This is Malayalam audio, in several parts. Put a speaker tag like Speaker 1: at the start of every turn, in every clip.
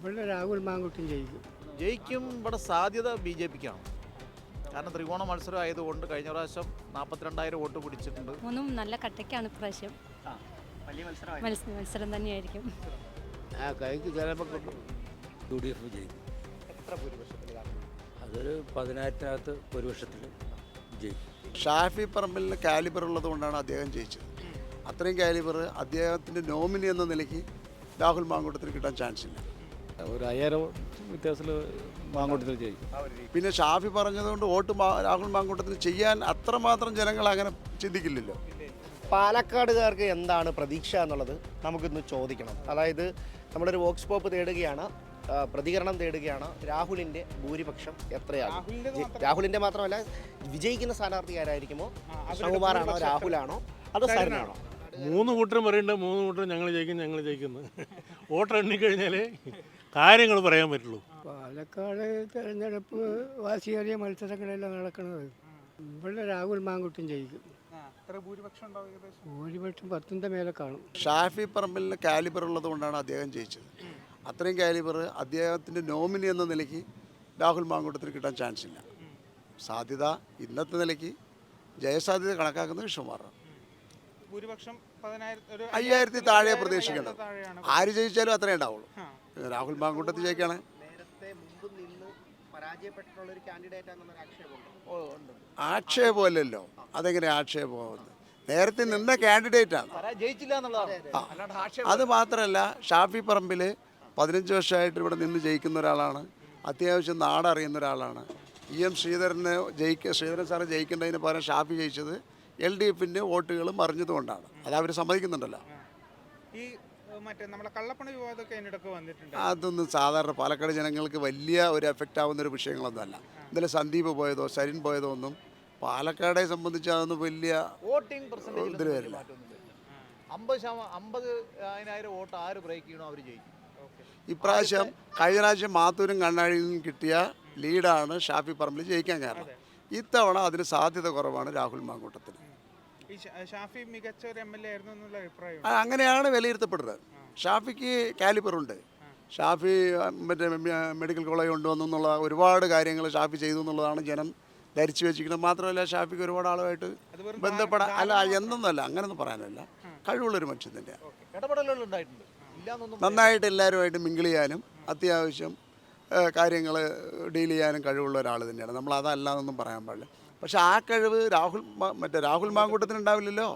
Speaker 1: ഇവിടെ രാഹുൽ മാങ്കുട്ടും ജയിക്കും.
Speaker 2: ജയിക്കും ഇവിടെ സാധ്യത ബി ജെ പിക്കാണ്. കാരണം ത്രികോണ മത്സരം ആയതുകൊണ്ട് കഴിഞ്ഞ പ്രാവശ്യം നാൽപ്പത്തിരണ്ടായിരം വോട്ട് പിടിച്ചിട്ടുണ്ട്.
Speaker 3: ഒന്നും നല്ല കട്ടയ്ക്കാണ് ഇപ്രാവശ്യം. മത്സരം മത്സരം തന്നെയായിരിക്കും.
Speaker 4: ആ കൈക്ക് ചിലപ്പോൾ കിട്ടും യു ഡി എഫ് ജയിക്കും.
Speaker 2: എത്ര
Speaker 4: അതൊരു പതിനായിരത്തിനകത്ത് ഭൂരിപക്ഷത്തിൽ ജയിക്കും.
Speaker 5: ഷാഫി പറമ്പിലിന് കാലിബർ ഉള്ളത് കൊണ്ടാണ് അദ്ദേഹം ജയിച്ചത്. അത്രയും കാലിബർ അദ്ദേഹത്തിന്റെ നോമിനി എന്ന നിലയ്ക്ക് രാഹുൽ മാങ്കൂട്ടത്തിന് കിട്ടാൻ ചാൻസ് ഇല്ല.
Speaker 6: ഒരു അയ്യായിരം വ്യത്യാസത്തിൽ മാങ്കോട്ടത്തിൽ ചെയ്യും
Speaker 5: പിന്നെ ഷാഫി പറഞ്ഞതുകൊണ്ട് വോട്ട് രാഹുൽ മാങ്കൂട്ടത്തിൽ ചെയ്യാൻ അത്രമാത്രം ജനങ്ങൾ അങ്ങനെ ചിന്തിക്കില്ലല്ലോ.
Speaker 7: പാലക്കാടുകാർക്ക് എന്താണ് പ്രതീക്ഷ എന്നുള്ളത് നമുക്കിന്ന് ചോദിക്കണം. അതായത് നമ്മളൊരു വോക്സ് പോപ്പ് തേടുകയാണ് പ്രതികരണം തേടുകയാണ് രാഹുലിന്റെ ഭൂരിപക്ഷം എത്രയാണ് രാഹുലിന്റെ മാത്രമല്ല വിജയിക്കുന്ന സ്ഥാനാർത്ഥി ആരായിരിക്കുമോ അശോകുമാറാണോ രാഹുലാണോ അതോ സരനാണോ?
Speaker 8: മൂന്ന് കൂട്ടരും പറയുന്നുണ്ട് മൂന്ന് കൂട്ടരും ഞങ്ങൾ ജയിക്കും ഞങ്ങൾ ജയിക്കുന്നു വോട്ടർ എണ്ണിക്കഴിഞ്ഞാലേ കാര്യങ്ങൾ പറയാൻ പറ്റുള്ളൂ.
Speaker 1: പാലക്കാട് തെരഞ്ഞെടുപ്പ് വാശിയേറിയ മത്സരങ്ങളെല്ലാം നടക്കുന്നത് ഇവിടെ രാഹുൽ മാങ്കുട്ടും ജയിക്കും. ഭൂരിപക്ഷം പത്തിന്റെ മേലെ കാണും.
Speaker 5: ഷാഫി പറമ്പിലിന് കാലിബർ ഉള്ളത് കൊണ്ടാണ് അദ്ദേഹം ജയിച്ചത്. അത്രയും കാലിബർ അദ്ദേഹത്തിന്റെ നോമിനി എന്ന നിലയ്ക്ക് രാഹുൽ മാങ്കൂട്ടത്തിന് കിട്ടാൻ ചാൻസ് ഇല്ല. സാധ്യത ഇന്നത്തെ നിലയ്ക്ക് ജയസാധ്യത കണക്കാക്കുന്ന വിഷ്ണുമാറാണ്
Speaker 9: ഭൂരിപക്ഷം
Speaker 5: അയ്യായിരത്തി താഴെ പ്രതീക്ഷിക്കണം ആര് ജയിച്ചാലും അത്രേ ഉണ്ടാവുള്ളൂ. രാഹുൽ മാങ്കൂട്ടത്തിൽ ജയിക്കാണ്.
Speaker 7: നേരത്തെ മുമ്പ് നിന്ന് പരാജയപ്പെട്ടിട്ടുള്ള ഒരു കാൻഡിഡേറ്റ് ആണെന്നൊരു ആക്ഷേപമുണ്ട്.
Speaker 5: ആക്ഷേപമല്ലല്ലോ. അതെങ്ങനെ ആക്ഷേപമാവുന്നത്? നേരത്തെ നിന്ന കാൻഡിഡേറ്റ് ആണ്. അത് മാത്രമല്ല ഷാഫി പറമ്പിൽ പതിനഞ്ച് വർഷമായിട്ട് ഇവിടെ നിന്ന് ജയിക്കുന്ന ഒരാളാണ്. അത്യാവശ്യം നാടറിയുന്ന ഒരാളാണ്. ഇ എം ശ്രീധരന് ജയിക്ക ശ്രീധരൻ സാറ് ജയിക്കേണ്ടതിന് പകരം ഷാഫി ജയിച്ചത് എൽ ഡി എഫിന്റെ വോട്ടുകൾ മറിഞ്ഞതുകൊണ്ടാണ് അത് അവർ സമ്മതിക്കുന്നുണ്ടല്ലോ.
Speaker 9: ഈ മറ്റേ നമ്മളെ കള്ളപ്പണ വിവാദമൊക്കെ അതിനിടക്ക് വന്നിട്ടുണ്ട്.
Speaker 5: അതൊന്നും സാധാരണ പാലക്കാട് ജനങ്ങൾക്ക് വലിയ ഒരു എഫക്റ്റ് ആവുന്ന ഒരു വിഷയങ്ങളൊന്നുമല്ല. ഇന്നലെ സന്ദീപ് പോയതോ സരിൻ പോയതോ ഒന്നും പാലക്കാടെ സംബന്ധിച്ച് അതൊന്നും വലിയ
Speaker 2: വോട്ടിംഗ്
Speaker 5: ഇതിൽ വരില്ല.
Speaker 2: അമ്പത് ശതമാനം അമ്പത് അതിനായിരം വോട്ട് ആര് ബ്രേക്ക് ചെയ്യണോ അവർ ജയിക്കും.
Speaker 5: ഇപ്രാവശ്യം കഴിഞ്ഞ പ്രാവശ്യം മാത്തൂരും കണ്ണാടിയിലും കിട്ടിയ ലീഡാണ് ഷാഫി പറമ്പിൽ ജയിക്കാൻ കാരണം. ഇത്തവണ അതിന് സാധ്യത കുറവാണ് രാഹുൽ മാങ്കൂട്ടത്തിന്.
Speaker 9: ഈ ഷാഫി മികച്ച ഒരു എം എൽ എ ആയിരുന്നു എന്നുള്ള അഭിപ്രായം.
Speaker 5: ആ, അങ്ങനെയാണ് വിലയിരുത്തപ്പെടുന്നത്. ഷാഫിക്ക് കാലിബറുണ്ട് ഷാഫി ആ, മറ്റേ മെ- മെഡിക്കൽ കോളേജ് കൊണ്ടുവന്നു എന്നുള്ള ഒരുപാട് കാര്യങ്ങൾ ഷാഫി ചെയ്തു എന്നുള്ളതാണ് ജനം ധരിച്ചു വെച്ചിരിക്കുന്നത്. മാത്രമല്ല ഷാഫിക്ക് ഒരുപാട് ആളുമായിട്ട്
Speaker 9: അത് വെറും
Speaker 5: ബന്ധപ്പെടാൻ അല്ല എന്തെന്നല്ല അങ്ങനെയൊന്നും പറയാനല്ല. കഴിവുള്ളൊരു മനുഷ്യൻ തന്നെയാണ്
Speaker 2: ഇടപെടലുകൾ ഉണ്ടായിട്ടുണ്ട്. ഇല്ലാന്നൊന്നും
Speaker 5: നന്നായിട്ട് എല്ലാവരുമായിട്ട് മിങ്കിൾ ചെയ്യാനും അത്യാവശ്യം കാര്യങ്ങൾ ഡീൽ ചെയ്യാനും കഴിവുള്ള ഒരാൾ തന്നെയാണ്. നമ്മൾ അതല്ലാന്നൊന്നും പറയാൻ പാടില്ല. പക്ഷെ ആ കഴിവ് രാഹുൽ മറ്റേ രാഹുൽ മാങ്കൂട്ടത്തിന് ഉണ്ടാവില്ലല്ലോ.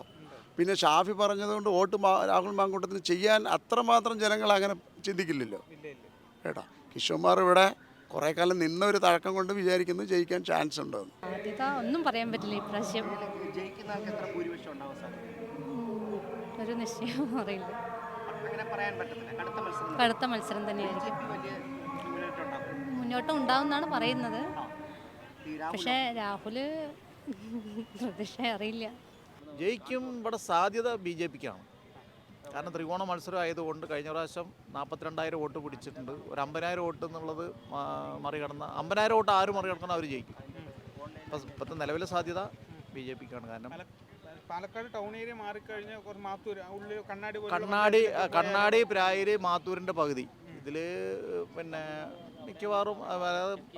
Speaker 5: പിന്നെ ഷാഫി പറഞ്ഞതുകൊണ്ട് വോട്ട് രാഹുൽ മാങ്കൂട്ടത്തിന് ചെയ്യാൻ അത്രമാത്രം ജനങ്ങൾ അങ്ങനെ ചിന്തിക്കില്ലല്ലോ.
Speaker 9: ഇല്ല ഇല്ല
Speaker 5: കേട്ടോ? കിഷോമാർ ഇവിടെ കുറെ കാലം നിന്ന ഒരു തഴക്കം കൊണ്ട് വിചാരിക്കുന്നു ജയിക്കാൻ ചാൻസ്
Speaker 3: ഉണ്ടോ ഒന്നും പറയാൻ പറ്റില്ല ഇപ്രാവശ്യം. ഒരു നിശ്ചയം അറിയില്ല.
Speaker 7: അങ്ങനെ പറയാൻ പറ്റത്തില്ല. കടുത്ത മത്സരം
Speaker 3: തന്നെയായിരിക്കും.
Speaker 7: വലിയ ഉണ്ടാവും എന്നാണ്
Speaker 3: മുന്നോട്ട് പറയുന്നത്.
Speaker 7: ഈ രാഹുൽ
Speaker 3: രാഹുൽ പ്രതീക്ഷ അറിയില്ല.
Speaker 2: ജയിക്കും ഇവിടെ സാധ്യത ബി ജെ പിക്കാണ്. കാരണം ത്രികോണ മത്സരം ആയതുകൊണ്ട് കഴിഞ്ഞ പ്രാവശ്യം നാൽപ്പത്തിരണ്ടായിരം വോട്ട് പിടിച്ചിട്ടുണ്ട്. ഒരു അമ്പതിനായിരം വോട്ട് എന്നുള്ളത് മറികടന്ന അമ്പതിനായിരം വോട്ട് ആരും മറികടക്കണം അവർ ജയിക്കും. അപ്പം ഇപ്പോഴത്തെ നിലവിലെ സാധ്യത ബി ജെ പിക്കാണ്. കാരണം
Speaker 9: പാലക്കാട് ടൗൺ ഏരിയ മാറിക്കഴിഞ്ഞാൽ കുറച്ച് മാത്തൂർ ഉള്ളിൽ കണ്ണാടി
Speaker 2: കണ്ണാടി കണ്ണാടി പ്രായര് മാത്തൂരിന്റെ പകുതി. ഇതിൽ പിന്നെ മിക്കവാറും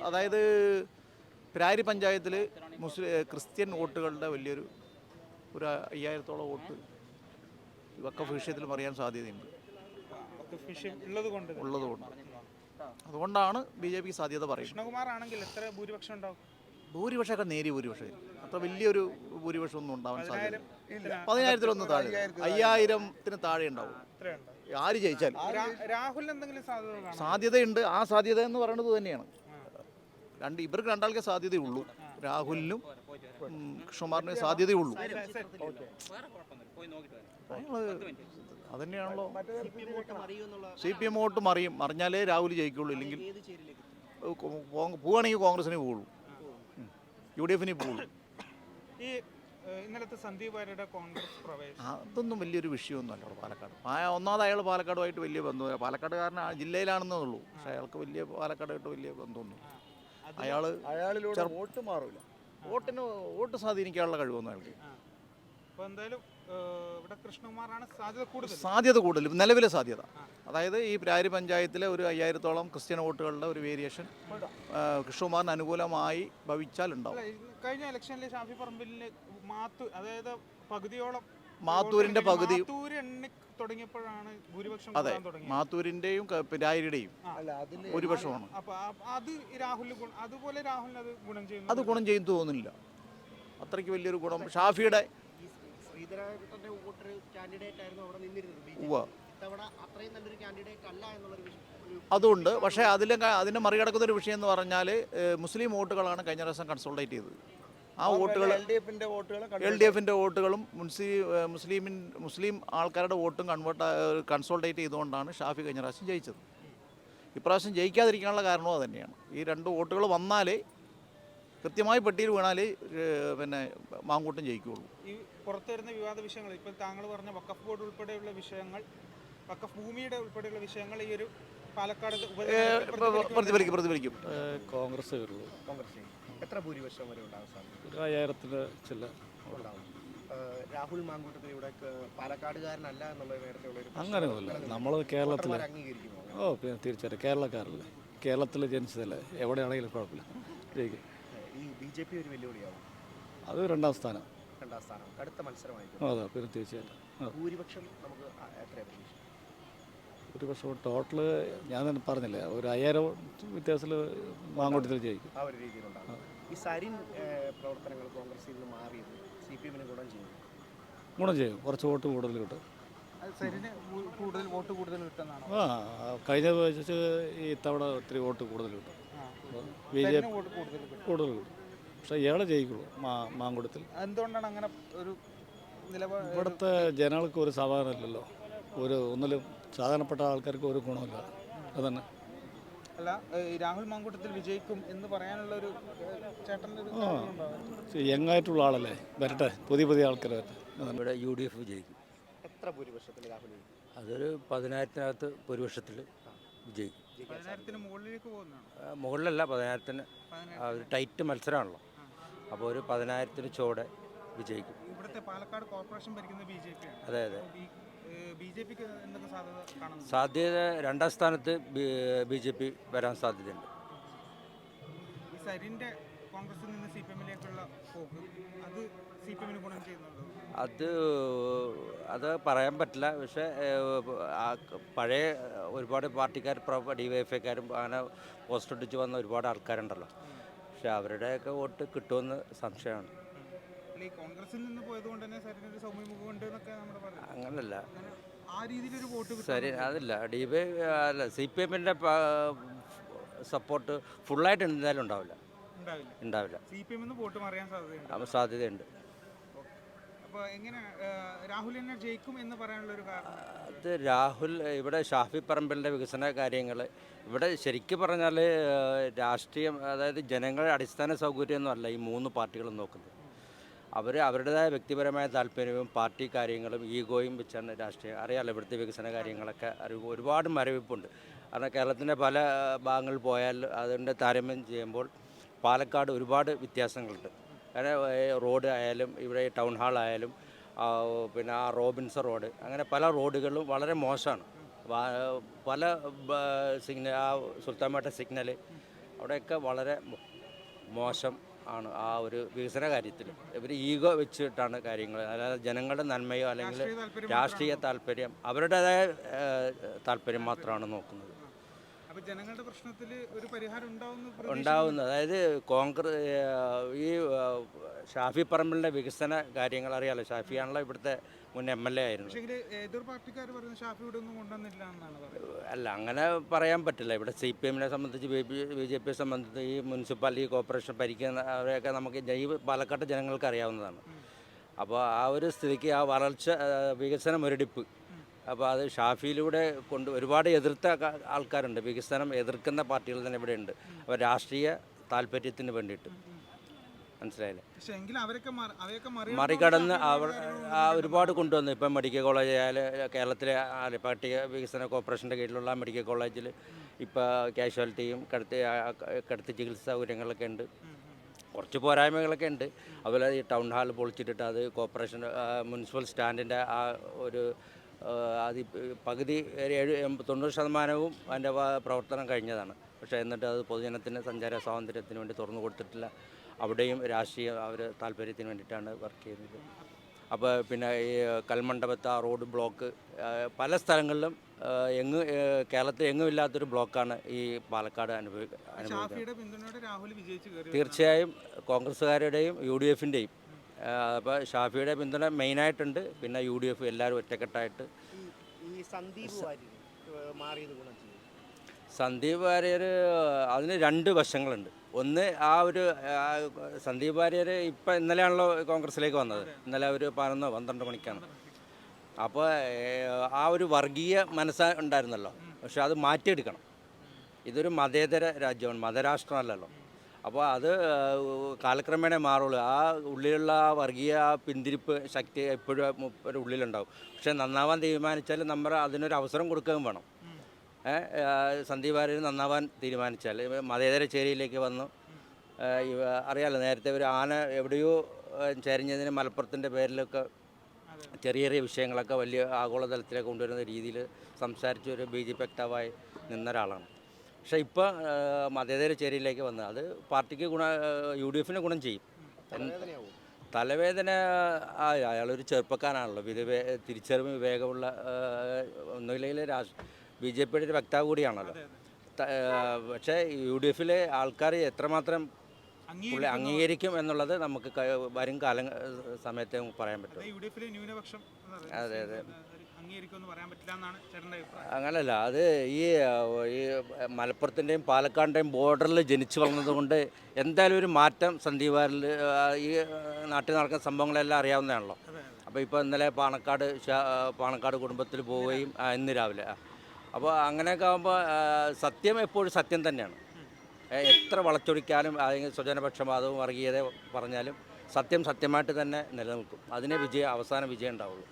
Speaker 2: അതായത് പ്രായരി പഞ്ചായത്തിൽ മുസ്ലിം ക്രിസ്ത്യൻ വോട്ടുകളുടെ വലിയൊരു ഒരു അയ്യായിരത്തോളം വോട്ട് വക്കഫ് വിഷയത്തിൽ മറിയാൻ സാധ്യതയുണ്ട്.
Speaker 9: ഒക്കെ ഉള്ളത് കൊണ്ട്
Speaker 2: ഉള്ളതുകൊണ്ട് അതുകൊണ്ടാണ് ബി ജെ പി സാധ്യത പറയുന്നത്.
Speaker 9: കൃഷ്ണകുമാർ ആണെങ്കിൽ എത്ര ഭൂരിപക്ഷം ഉണ്ടാവും?
Speaker 2: ഭൂരിപക്ഷമൊക്കെ നേരിയ ഭൂരിപക്ഷം. അത്ര വലിയൊരു ഭൂരിപക്ഷം ഒന്നും ഉണ്ടാവാൻ സാധ്യത
Speaker 9: പതിനായിരം
Speaker 2: പതിനായിരത്തിലൊന്ന് താഴെ. അയ്യായിരത്തിന് താഴെ ഉണ്ടാവും. ആര് ജയിച്ചാൽ
Speaker 9: രാഹുൽ എന്തെങ്കിലും
Speaker 2: സാധ്യതയുണ്ട്. ആ സാധ്യത എന്ന് പറയുന്നത് തന്നെയാണ്. രണ്ട് ഇവർക്ക് രണ്ടാൾക്കേ സാധ്യതയുള്ളൂ. രാഹുലിനും കൃഷ്ണകുമാറിനും സാധ്യതയുള്ളൂ. അയാൾ അതന്നെയാണല്ലോ. സി പി എം വോട്ട് മറിയും. മറിഞ്ഞാലേ രാഹുൽ ജയിക്കുള്ളൂ ഇല്ലെങ്കിൽ പോവുകയാണെങ്കിൽ കോൺഗ്രസിന് പോവുള്ളൂ. യു ഡി എഫിന് പോവുള്ളൂ.
Speaker 9: ഈ ഇന്നലത്തെ സന്ദീപ് വാര്യയുടെ കോൺഗ്രസ് പ്രവേശനം.
Speaker 2: അതൊന്നും വലിയൊരു വിഷയമൊന്നുമല്ല അവിടെ പാലക്കാട്. ഒന്നാമത് അയാൾ പാലക്കാടുമായിട്ട് വലിയ ബന്ധമില്ല. പാലക്കാട് കാരണം ജില്ലയിലാണെന്നേ ഉള്ളൂ. പക്ഷേ അയാൾക്ക് വലിയ പാലക്കാടായിട്ട് വലിയ ബന്ധമൊന്നും അയാൾ
Speaker 5: അയാളിലൂടെ വോട്ട് മാറില്ല
Speaker 2: വോട്ടിന് വോട്ട് സ്വാധീനിക്കാനുള്ള കഴിവൊന്നും അയാൾക്ക്
Speaker 9: അപ്പോൾ എന്തായാലും ഇവിടെ കൃഷ്ണകുമാറാണ് സാധ്യത കൂടുതൽ.
Speaker 2: സാധ്യത കൂടുതൽ നിലവിലെ സാധ്യത. അതായത് ഈ പ്രാരി പഞ്ചായത്തിലെ ഒരു അയ്യായിരത്തോളം ക്രിസ്ത്യൻ വോട്ടുകളുടെ ഒരു വേരിയേഷൻ കൃഷ്ണകുമാറിന് അനുകൂലമായി ഭവിച്ചാലുണ്ടാവും.
Speaker 9: ഉണ്ടാവും കഴിഞ്ഞ ഇലക്ഷനിലെ ഷാഫി പറമ്പിലിന് മാത്തു അതായത് പകുതിയോളം
Speaker 2: മാത്തൂരിന്റെ പകുതി
Speaker 9: തുടങ്ങിയപ്പോഴാണ് ഭൂരിപക്ഷം
Speaker 2: അതെ
Speaker 7: മാത്തൂരിന്റെയും അതിൽ
Speaker 2: ഭൂരിപക്ഷമാണ്
Speaker 9: അത് രാഹുലിന് ഗുണം അതുപോലെ രാഹുലിന് അത് ഗുണം ചെയ്യുന്നു
Speaker 2: അത് ഗുണം ചെയ്യുന്നു തോന്നുന്നില്ല. അത്രയ്ക്ക് വലിയൊരു ഗുണം. ഷാഫിയുടെ
Speaker 7: അതുകൊണ്ട്
Speaker 2: അതുണ്ട്. പക്ഷേ അതിലെ അതിനെ മറികടക്കുന്ന ഒരു വിഷയം എന്ന് പറഞ്ഞാൽ മുസ്ലിം വോട്ടുകളാണ് കഴിഞ്ഞ പ്രാവശ്യം കൺസോൾട്ടേറ്റ് ചെയ്തത്. ആ വോട്ടുകൾ
Speaker 7: എൽ ഡി എഫിന്റെ വോട്ടുകൾ
Speaker 2: എൽ ഡി എഫിന്റെ വോട്ടുകളും മുൻസി മുസ്ലിമിൻ മുസ്ലിം ആൾക്കാരുടെ വോട്ടും കൺവേർട്ട് കൺസോൾട്ടേറ്റ് ചെയ്തുകൊണ്ടാണ് ഷാഫി കഴിഞ്ഞ പ്രാവശ്യം ജയിച്ചത്. ഇപ്രാവശ്യം ജയിക്കാതിരിക്കാനുള്ള കാരണവും അത് തന്നെയാണ്. ഈ രണ്ട് വോട്ടുകൾ വന്നാലേ കൃത്യമായി പെട്ടിയിൽ വീണാലേ പിന്നെ മാങ്കൂട്ടം ജയിക്കുകയുള്ളൂ.
Speaker 9: ഈ പുറത്തു വരുന്ന വിവാദ വിഷയങ്ങൾ ഇപ്പോൾ താങ്കൾ പറഞ്ഞ വക്കഫ് ബോർഡ് ഉൾപ്പെടെയുള്ള വിഷയങ്ങൾ വക്കഫ് ഭൂമിയുടെ ഉൾപ്പെടെയുള്ള വിഷയങ്ങൾ ഈ ഒരു പാലക്കാട്
Speaker 2: പ്രതിഫലിക്കും പ്രതിഫലിക്കും.
Speaker 6: കോൺഗ്രസ് വരുള്ളൂ.
Speaker 7: കോൺഗ്രസ്. എത്ര ഭൂരിപക്ഷം വരെ ഉണ്ടാകും സാധ്യത?
Speaker 6: ഒരു അയ്യായിരത്തിന് ചില
Speaker 7: ഉണ്ടാവും. ഏഹ് രാഹുൽ മാങ്കൂട്ടത്തിൽ ഇവിടെ ക- പാലക്കാടുകാരനല്ല എന്നുള്ള നേരത്തെ ഉള്ള ഒരു
Speaker 6: അങ്ങനെയൊന്നുമില്ല. നമ്മൾ കേരളത്തിൽ
Speaker 7: അംഗീകരിക്കുമോ?
Speaker 6: ഓ പിന്നെ തീർച്ചയായിട്ടും. കേരളക്കാരല്ലേ. കേരളത്തിൽ ജനിച്ചതല്ലേ. എവിടെയാണെങ്കിലും കുഴപ്പമില്ല. ജയിക്കും.
Speaker 7: ഈ ബി ജെ പി ഒരു വെല്ലുവിളിയാവും.
Speaker 6: അത് രണ്ടാം സ്ഥാനം.
Speaker 7: രണ്ടാം സ്ഥാനം. കടുത്ത മത്സരമായിരിക്കും.
Speaker 6: അതെ പിന്നെ തീർച്ചയായിട്ടും. ആ.
Speaker 7: ഭൂരിപക്ഷം നമുക്ക് ആ- എത്രയാണ് പ്രതീക്ഷ
Speaker 6: ഒരു പക്ഷേ ടോട്ടൽ ഞാൻ തന്നെ പറഞ്ഞില്ലേ ഒരു അയ്യായിരം വ്യത്യാസത്തിൽ മാങ്കോട്ടത്തിൽ ജയിക്കും.
Speaker 7: ആ ഒരു രീതിയിലുണ്ടാകും ഈ സരിൻ പ്രവർത്തനങ്ങൾ കോൺഗ്രസിൽ നിന്ന് മാറിയത് സി പി എമ്മിന് ഗുണം ചെയ്യും.
Speaker 6: ഗുണം ചെയ്യും. കുറച്ച് വോട്ട് കൂടുതൽ കിട്ടും.
Speaker 9: കൂടുതൽ വോട്ട് കൂടുതൽ കിട്ടുന്നതാണോ?
Speaker 6: ആ കഴിഞ്ഞ വെച്ച് ഈ തവണ ഒത്തിരി വോട്ട് കൂടുതൽ കിട്ടും. ബി ജെ
Speaker 9: പി വോട്ട് കൂടുതൽ കിട്ടും.
Speaker 6: പക്ഷേ ഇയാളെ ജയിക്കുള്ളൂ മാ മാങ്കുടത്തിൽ
Speaker 9: എന്തുകൊണ്ടാണ് അങ്ങനെ ഒരു
Speaker 6: ഇവിടുത്തെ ജനങ്ങൾക്ക് ഒരു സമാധാനമില്ലല്ലോ ഒരു ഒന്നിലും സാധാരണപ്പെട്ട ആൾക്കാർക്ക് ഒരു ഗുണമില്ല. അതന്നെ.
Speaker 9: അല്ല രാഹുൽ മാങ്കൂട്ടത്തിൽ വിജയിക്കും എന്ന് പറയാനുള്ള ഒരു ചേട്ടന്റെ?
Speaker 6: യങ്ങായിട്ടുള്ള ആളല്ലേ? വരട്ടെ പുതിയ പുതിയ ആൾക്കാർ വരട്ടെ.
Speaker 10: ഇവിടെ യു ഡി എഫ് വിജയിക്കും.
Speaker 7: എത്ര ഭൂരിപക്ഷത്തിൽ രാഹുൽ ജയിക്കും?
Speaker 10: അതൊരു പതിനായിരത്തിനകത്ത് ഭൂരിപക്ഷത്തിൽ വിജയിക്കും. മുകളിലല്ല പതിനായിരത്തിന് ഒരു ടൈറ്റ് മത്സരമാണല്ലോ. അപ്പോൾ ഒരു പതിനായിരത്തിന് ചോടെ വിജയിക്കും.
Speaker 9: ഇവിടുത്തെ പാലക്കാട് കോർപ്പറേഷൻ ഭരിക്കുന്ന ബി ജെ പി
Speaker 10: അതെ അതെ.
Speaker 9: ബി ജെ പിക്ക് എന്തൊക്കെ സാധ്യത കാണുന്നു
Speaker 10: സാധ്യത രണ്ടാം സ്ഥാനത്ത് ബി ജെ പി വരാൻ സാധ്യതയുണ്ട്.
Speaker 9: ഈ കോൺഗ്രസിൽ നിന്ന് സി പി എമ്മിലേക്കുള്ള പോക്ക് അത് സി പി എമ്മിന് ഗുണം ചെയ്യുന്നുണ്ടോ?
Speaker 10: അത് അത് പറയാൻ പറ്റില്ല. പക്ഷേ പഴയ ഒരുപാട് പാർട്ടിക്കാർ ഡി വൈ എഫ് ഐക്കാരും അങ്ങനെ പോസ്റ്റ് ഒട്ടിച്ച് വന്ന ഒരുപാട് ആൾക്കാരുണ്ടല്ലോ. പക്ഷെ അവരുടെയൊക്കെ വോട്ട് കിട്ടുമെന്ന് സംശയമാണ്.
Speaker 9: ഈ കോൺഗ്രസിൽ നിന്ന് പോയത് കൊണ്ട് തന്നെ സരിന് ഒരു സൗമ്യമുഖം ഉണ്ട് എന്നൊക്കെ നമ്മുടെ പറയുന്നത്
Speaker 10: അങ്ങനല്ല.
Speaker 9: അങ്ങനെ ആ രീതിയിലൊരു വോട്ട് കിട്ടും.
Speaker 10: ശരി അതല്ല ഡി ബി അല്ല സി പി എമ്മിന്റെ സപ്പോർട്ട് ഫുള്ളായിട്ട് എന്തായാലും ഉണ്ടാവില്ല.
Speaker 9: ഉണ്ടാവില്ല.
Speaker 10: ഉണ്ടാവില്ല.
Speaker 9: സി പി എമ്മിന്ന് വോട്ട് മറിയാൻ സാധ്യതയുണ്ട്.
Speaker 10: അപ്പോൾ സാധ്യതയുണ്ട്.
Speaker 9: അപ്പോൾ എങ്ങനെ രാഹുൽ തന്നെ ജയിക്കും എന്ന് പറയാനുള്ള ഒരു കാരണം?
Speaker 10: അത് രാഹുൽ ഇവിടെ ഷാഫി പറമ്പിലിന്റെ വികസന കാര്യങ്ങൾ ഇവിടെ ശരിക്കും പറഞ്ഞാൽ രാഷ്ട്രീയം അതായത് ജനങ്ങളുടെ അടിസ്ഥാന സൗകര്യമൊന്നുമല്ല ഈ മൂന്ന് പാർട്ടികളും നോക്കുന്നത്. അവർ അവരുടേതായ വ്യക്തിപരമായ താല്പര്യവും പാർട്ടി കാര്യങ്ങളും ഈഗോയും വെച്ചാണ് രാഷ്ട്രീയം അറിയാമല്ലോ ഇവിടുത്തെ വികസന കാര്യങ്ങളൊക്കെ അറിവ് ഒരുപാട് മരവിപ്പുണ്ട്. കാരണം കേരളത്തിന്റെ പല ഭാഗങ്ങളിൽ പോയാൽ അതിന്റെ താരമ്യം ചെയ്യുമ്പോൾ പാലക്കാട് ഒരുപാട് വ്യത്യാസങ്ങളുണ്ട്. കാരണം റോഡ് ആയാലും ഇവിടെ ടൗൺ ഹാൾ ആയാലും പിന്നെ ആ റോബിൻസൺ റോഡ് അങ്ങനെ പല റോഡുകളും വളരെ മോശമാണ്. പല സിഗ്നൽ ആ സുൽത്താൻപേട്ട സിഗ്നൽ അവിടെയൊക്കെ വളരെ മോശം ആണ് ആ ഒരു വികസന കാര്യത്തിൽ. ഇവർ ഈഗോ വെച്ചിട്ടാണ് കാര്യങ്ങൾ അതായത് ജനങ്ങളുടെ നന്മയോ അല്ലെങ്കിൽ
Speaker 9: രാഷ്ട്രീയ താല്പര്യം
Speaker 10: അവരുടേതായ താല്പര്യം മാത്രമാണ് നോക്കുന്നത്.
Speaker 9: ജനങ്ങളുടെ പ്രശ്നത്തിൽ ഒരു പരിഹാരം ഉണ്ടാവുന്ന
Speaker 10: ഉണ്ടാവുന്നു. അതായത് കോൺഗ്രസ് ഈ ഷാഫി പറമ്പിളിന്റെ വികസന കാര്യങ്ങൾ അറിയാലോ? ഷാഫിയാണല്ലോ ഇവിടുത്തെ മുൻ എം എൽ എ ആയിരുന്നു.
Speaker 9: പക്ഷേ എതിർ പാർട്ടിക്കാർ പറയുന്നത് ഷാഫി ഇവിടെ ഒന്നും കൊണ്ടുവന്നില്ല എന്നാണ് പറയുന്നത്?
Speaker 10: അല്ല അങ്ങനെ പറയാൻ പറ്റില്ല. ഇവിടെ സി പി എമ്മിനെ സംബന്ധിച്ച് ബി ജെ പിയെ സംബന്ധിച്ച് ഈ മുനിസിപ്പാലിറ്റി കോർപ്പറേഷൻ ഭരിക്കുന്ന അവരെയൊക്കെ നമുക്ക് ജൈവ പാലക്കാട്ട് ജനങ്ങൾക്ക് അറിയാവുന്നതാണ്. അപ്പോൾ ആ ഒരു സ്ഥിതിക്ക് ആ വളർച്ച വികസനം വികസന മുരടിപ്പ് അപ്പോൾ അത് ഷാഫിയിലൂടെ കൊണ്ട് ഒരുപാട് എതിർത്ത ആൾക്കാരുണ്ട്. വികസനം എതിർക്കുന്ന പാർട്ടികൾ തന്നെ ഇവിടെ ഉണ്ട് അപ്പോൾ രാഷ്ട്രീയ താല്പര്യത്തിന് വേണ്ടിയിട്ട്. മനസ്സിലായില്ലേ? മറികടന്ന് അവർ ആ ഒരുപാട് കൊണ്ടുവന്നു. ഇപ്പം മെഡിക്കൽ കോളേജ് ആയാലും കേരളത്തിലെ പാർട്ടി പട്ടിക വികസന കോർപ്പറേഷന്റെ കീഴിലുള്ള മെഡിക്കൽ കോളേജിൽ ഇപ്പോൾ കാഷ്വാലിറ്റിയും കടുത്ത കടുത്ത ചികിത്സാ സൗകര്യങ്ങളൊക്കെ ഉണ്ട്. കുറച്ച് പോരായ്മകളൊക്കെ ഉണ്ട്. അതുപോലെ ഈ ടൗൺ ഹാൾ പൊളിച്ചിട്ടിട്ട് അത് കോർപ്പറേഷൻ മുനിസിപ്പൽ സ്റ്റാൻഡിന്റെ ആ ഒരു അത് പകുതി ഏഴ് തൊണ്ണൂറ് ശതമാനവും അതിന്റെ പ്രവർത്തനം കഴിഞ്ഞതാണ്. പക്ഷേ എന്നിട്ട് അത് പൊതുജനത്തിന് സഞ്ചാര സ്വാതന്ത്ര്യത്തിന് വേണ്ടി തുറന്നു കൊടുത്തിട്ടില്ല. അവിടെയും രാഷ്ട്രീയ അവർ താല്പര്യത്തിന് വേണ്ടിയിട്ടാണ് വർക്ക് ചെയ്യുന്നത്. അപ്പോൾ പിന്നെ ഈ കൽമണ്ഡപത്ത് ആ റോഡ് ബ്ലോക്ക് പല സ്ഥലങ്ങളിലും എങ്ങ് കേരളത്തിൽ എങ്ങും ഇല്ലാത്തൊരു ബ്ലോക്കാണ് ഈ പാലക്കാട് അനുഭവി അനുഭവിക്കുന്നത് തീർച്ചയായും കോൺഗ്രസ്സുകാരുടെയും യു ഡി എഫിന്റെയും അപ്പോൾ ഷാഫിയുടെ പിന്തുണ മെയിനായിട്ടുണ്ട് പിന്നെ യു ഡി എഫ് എല്ലാവരും ഒറ്റക്കെട്ടായിട്ട്.
Speaker 7: ഈ സന്ദീപ് വാര്യർ ഏഹ്, മാറിയത് ഗുണം ചെയ്യും.
Speaker 10: സന്ദീപ് വാര്യർ അതിന് രണ്ട് വശങ്ങളുണ്ട്. ഒന്ന് ആ ഒരു സന്ദീപ് വാര്യർ ഇപ്പം ഇന്നലെയാണല്ലോ കോൺഗ്രസ്സിലേക്ക് വന്നത്. ഇന്നലെ ഒരു പതിനൊന്ന് പന്ത്രണ്ട് മണിക്കാണ്. അപ്പോൾ ആ ഒരു വർഗീയ മനസ്സ് ഉണ്ടായിരുന്നല്ലോ. പക്ഷെ അത് മാറ്റിയെടുക്കണം. ഇതൊരു മതേതര രാജ്യമാണ്. മതരാഷ്ട്രമല്ലല്ലോ. അപ്പോൾ അത് കാലക്രമേണ മാറുള്ളൂ. ആ ഉള്ളിലുള്ള ആ വർഗീയ ആ പിന്തിരിപ്പ് ശക്തി എപ്പോഴും ഒരു ഉള്ളിലുണ്ടാവും. പക്ഷേ നന്നാവാൻ തീരുമാനിച്ചാൽ നമ്മൾ അതിനൊരു അവസരം കൊടുക്കുകയും വേണം. സന്ദീപ് വാര്യർ നന്നാവാൻ തീരുമാനിച്ചാൽ. മതേതര ചേരിയിലേക്ക് വന്നു. അറിയാലോ നേരത്തെ ഒരു ആന എവിടെയോ ചരിഞ്ഞതിന് മലപ്പുറത്തിന്റെ പേരിലൊക്കെ ചെറിയ ചെറിയ വിഷയങ്ങളൊക്കെ വലിയ ആഗോളതലത്തിലേക്ക് കൊണ്ടുവരുന്ന രീതിയിൽ സംസാരിച്ച ഒരു ബി ജെ പി വക്താവായി നിന്ന ഒരാളാണ്. പക്ഷേ ഇപ്പോൾ മതേതര ചേരിയിലേക്ക് വന്ന് അത് പാർട്ടിക്ക് ഗുണ യു ഡി എഫിന് ഗുണം ചെയ്യും. തലവേദന അയാളൊരു ചെറുപ്പക്കാരനാണല്ലോ. വിധവേ തിരിച്ചറിവ് വിവേകമുള്ള ഒന്നുമില്ലെങ്കിൽ രാഷ് ബി ജെ പിയുടെ ഒരു വക്താവ് കൂടിയാണല്ലോ പക്ഷേ യു ഡി എഫിലെ ആൾക്കാർ എത്രമാത്രം പുള്ളി അംഗീകരിക്കും എന്നുള്ളത് നമുക്ക് വരും കാല സമയത്ത് പറയാൻ പറ്റും. അതെ, അതെ.
Speaker 9: അംഗീകരിക്കുമെന്ന് പറയാൻ പറ്റില്ല എന്നാണ് ചേട്ടന്റെ അഭിപ്രായം.
Speaker 10: അങ്ങനല്ല അത് ഈ ഈ മലപ്പുറത്തിന്റെയും പാലക്കാടിന്റെയും ബോർഡറിൽ ജനിച്ചു വളർന്നതുകൊണ്ട് എന്തായാലും ഒരു മാറ്റം സന്ദീപാരിൽ ഈ നാട്ടിൽ നടക്കുന്ന സംഭവങ്ങളെല്ലാം അറിയാവുന്നതാണല്ലോ. അപ്പോൾ ഇപ്പോൾ ഇന്നലെ പാണക്കാട് പാണക്കാട് കുടുംബത്തിൽ പോവുകയും ഇന്ന് രാവിലെ അപ്പോൾ അങ്ങനെയൊക്കെ ആകുമ്പോൾ സത്യം എപ്പോഴും സത്യം തന്നെയാണ്. എത്ര വളച്ചൊടിക്കാനും അല്ലെങ്കിൽ സ്വജനപക്ഷപാതവും വർഗീയത പറഞ്ഞാലും സത്യം സത്യമായിട്ട് തന്നെ നിലനിൽക്കും. അതിനെ വിജയം അവസാന വിജയം ഉണ്ടാവുള്ളൂ.